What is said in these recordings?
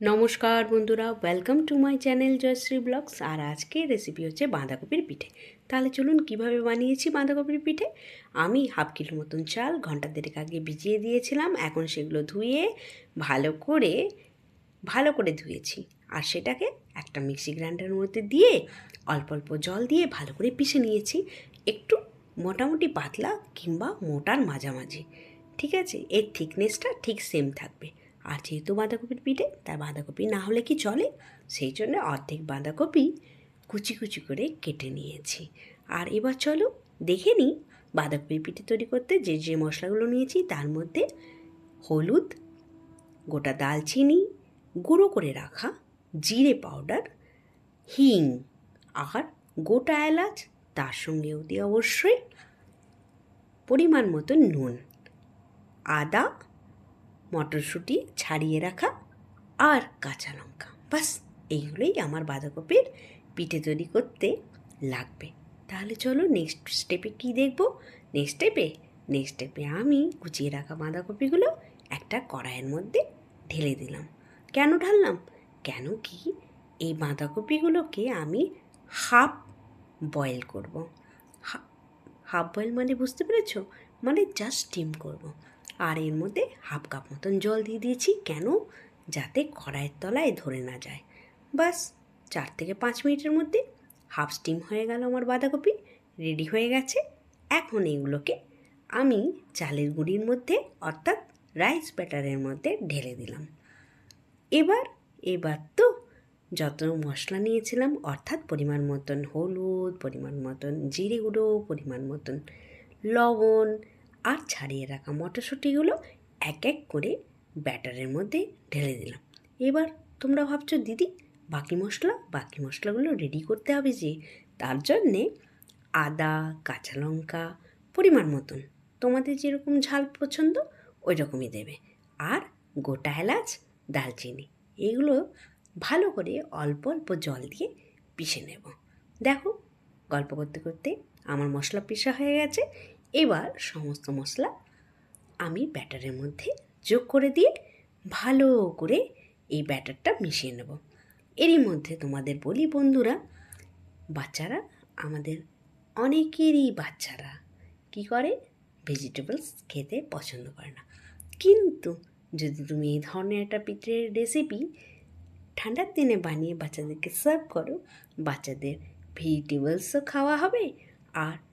নমস্কার বন্ধুরা welcome to my channel Joyshree vlogs আর আজকে রেসিপি হচ্ছে বাঁধাকপির পিঠে। তাহলে চলুন কীভাবে বানিয়েছি বাঁধাকপির পিঠে? আমি হাফ কিলো মতন চাল, ঘণ্টা দেড়েক আগে ভিজিয়ে দিয়েছিলাম। এখন সেগুলো ধুয়ে ভালো করে ভালো করে ধুয়েছি। আর সেটাকে একটা মিক্সি গ্রাইন্ডারের মধ্যে দিয়ে অল্প অল্প জল দিয়ে ভালো করে পিষে নিয়েছি। একটু মোটামুটি পাতলা কিংবা মোটার মাঝামাঝি। ঠিক আছে? এর থিকনেসটা ঠিক সেম থাকবে। আর যেহেতু বাঁধাকপির পিঠে, তাই বাঁধাকপি না হলে কি চলে? সেই জন্য অর্ধেক বাঁধাকপি কুচি কুচি করে কেটে নিয়েছি। আর এবার চলো দেখে নিই বাঁধাকপির পিঠে তৈরি করতে যে যে মশলাগুলো নিয়েছি, তার মধ্যে হলুদ, গোটা দালচিনি, গুঁড়ো করে রাখা জিরে পাউডার, হিং, আর গোটা এলাচ, তার সঙ্গেও দিয়ে অবশ্যই পরিমাণ মতো নুন, আদা মটরশুঁটি ছাড়িয়ে রাখা আর কাঁচা লঙ্কা। বাস, এইগুলোই আমার বাঁধাকপির পিঠে তৈরি করতে লাগবে। তাহলে চলো নেক্সট স্টেপে কী দেখব? নেক্সট স্টেপে নেক্সট স্টেপে আমি কুচিয়ে রাখা বাঁধাকপিগুলো একটা কড়াইয়ের মধ্যে ঢেলে দিলাম। কেন ঢাললাম? কেন কি এই বাঁধাকপিগুলোকে আমি হাফ বয়েল করব। হাফ বয়েল মানে বুঝতে পেরেছ? মানে জাস্ট স্টিম করব। আর এর মধ্যে হাফ কাপ মতন জল দিয়ে দিয়েছি। কেন? যাতে কড়াইয়ের তলায় ধরে না যায়। বাস চার থেকে পাঁচ মিনিটের মধ্যে হাফ স্টিম হয়ে গেল আমার বাঁধাকপি, রেডি হয়ে গেছে। এখন এগুলোকে আমি চালের গুঁড়ির মধ্যে, অর্থাৎ রাইস ব্যাটারের মধ্যে ঢেলে দিলাম। এবার এবার তো যত মশলা নিয়েছিলাম, অর্থাৎ পরিমাণ মতন হলুদ, পরিমাণ মতন জিরে গুঁড়ো, পরিমাণ মতন লবণ আর ছাড়িয়ে রাখা মটরশুঁটিগুলো এক এক করে ব্যাটারের মধ্যে ঢেলে দিলাম। এবার তোমরা ভাবছ, দিদি, বাকি মশলা? বাকি মশলাগুলো রেডি করতে হবে যে, তার জন্যে আদা, কাঁচা লঙ্কা, পরিমাণ মতন। তোমাদের যেরকম ঝাল পছন্দ ওই রকমই দেবে। আর গোটা এলাচ দালচিনি এগুলো ভালো করে অল্প অল্প জল দিয়ে পিষে নেব। দেখো, গল্প করতে করতে আমার মশলা পিষা হয়ে গেছে। এবার সমস্ত মশলা আমি ব্যাটারের মধ্যে যোগ করে দিয়ে ভালো করে এই ব্যাটারটা মিশিয়ে নেব। এরই মধ্যে তোমাদের বলি বন্ধুরা, বাচ্চারা, আমাদের অনেকেরই বাচ্চারা কি করে? ভেজিটেবলস খেতে পছন্দ করে না। কিন্তু যদি তুমি এই ধরনের একটা পিঠের রেসিপি ঠান্ডার দিনে বানিয়ে বাচ্চাদেরকে সার্ভ করো, বাচ্চাদের ভেজিটেবলসও খাওয়া হবে আর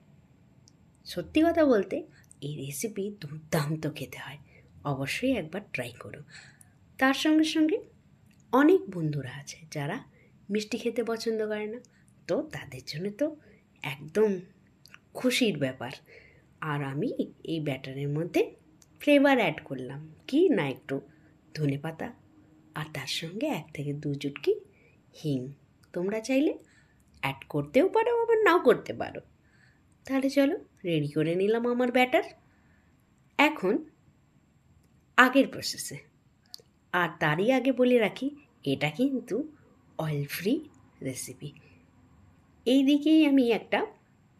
সত্যি কথা বলতে, এই রেসিপি দুর্দান্ত খেতে হয়। অবশ্যই একবার ট্রাই করো। তার সঙ্গে সঙ্গে অনেক বন্ধুরা আছে যারা মিষ্টি খেতে পছন্দ করে না। তো তাদের জন্য তো একদম খুশির ব্যাপার। আর আমি এই ব্যাটারের মধ্যে ফ্লেভার অ্যাড করলাম। কি না একটু ধনে পাতা আর তার সঙ্গে এক থেকে দু চুটকি হিং। তোমরা চাইলে অ্যাড করতেও পারো, আবার নাও করতে পারো। তাহলে চলো রেডি করে নিলাম আমার ব্যাটার এখন আগের প্রসেসে আর তারই আগে বলে রাখি, এটা কিন্তু অয়েল ফ্রি রেসিপি এই দিকেই আমি একটা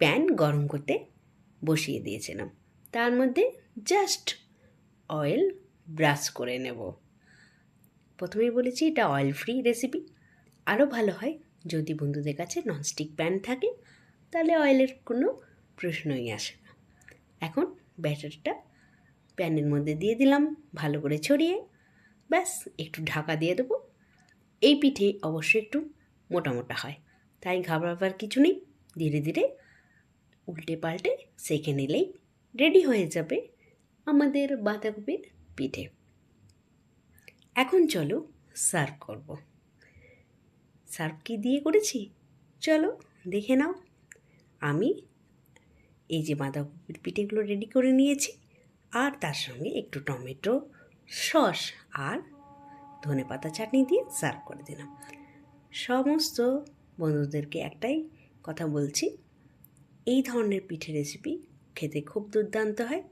প্যান গরম করতে বসিয়ে দিয়েছিলাম। তার মধ্যে জাস্ট অয়েল ব্রাশ করে নেব। প্রথমেই বলেছি, এটা অয়েল ফ্রি রেসিপি আরও ভালো হয় যদি বন্ধুদের কাছে ননস্টিক প্যান থাকে, তাহলে অয়েলের কোনো প্রশ্নই আসে না। এখন ব্যাটারটা প্যানের মধ্যে দিয়ে দিলাম, ভালো করে ছড়িয়ে, ব্যাস, একটু ঢাকা দিয়ে দেবো। এই পিঠে অবশ্যই একটু মোটা মোটা হয়, তাই ঘাবড়াবার কিছু নেই। ধীরে ধীরে উল্টে পাল্টে সেঁকে নিলেই রেডি হয়ে যাবে আমাদের বাঁধাকপির পিঠে। এখন চলো সার্ভ করব। সার্ভ কি দিয়ে করেছি? চলো দেখে নাও। আমি এই যে বাঁধাকপির পিঠেগুলো রেডি করে নিয়েছি। আর তার সঙ্গে একটু টমেটো, সস আর ধনে পাতা চাটনি দিয়ে সার্ভ করে দিলাম। সমস্ত বন্ধুদেরকে একটাই কথা বলছি, এই ধরনের পিঠে রেসিপি খেতে খুব দুর্দান্ত হয়।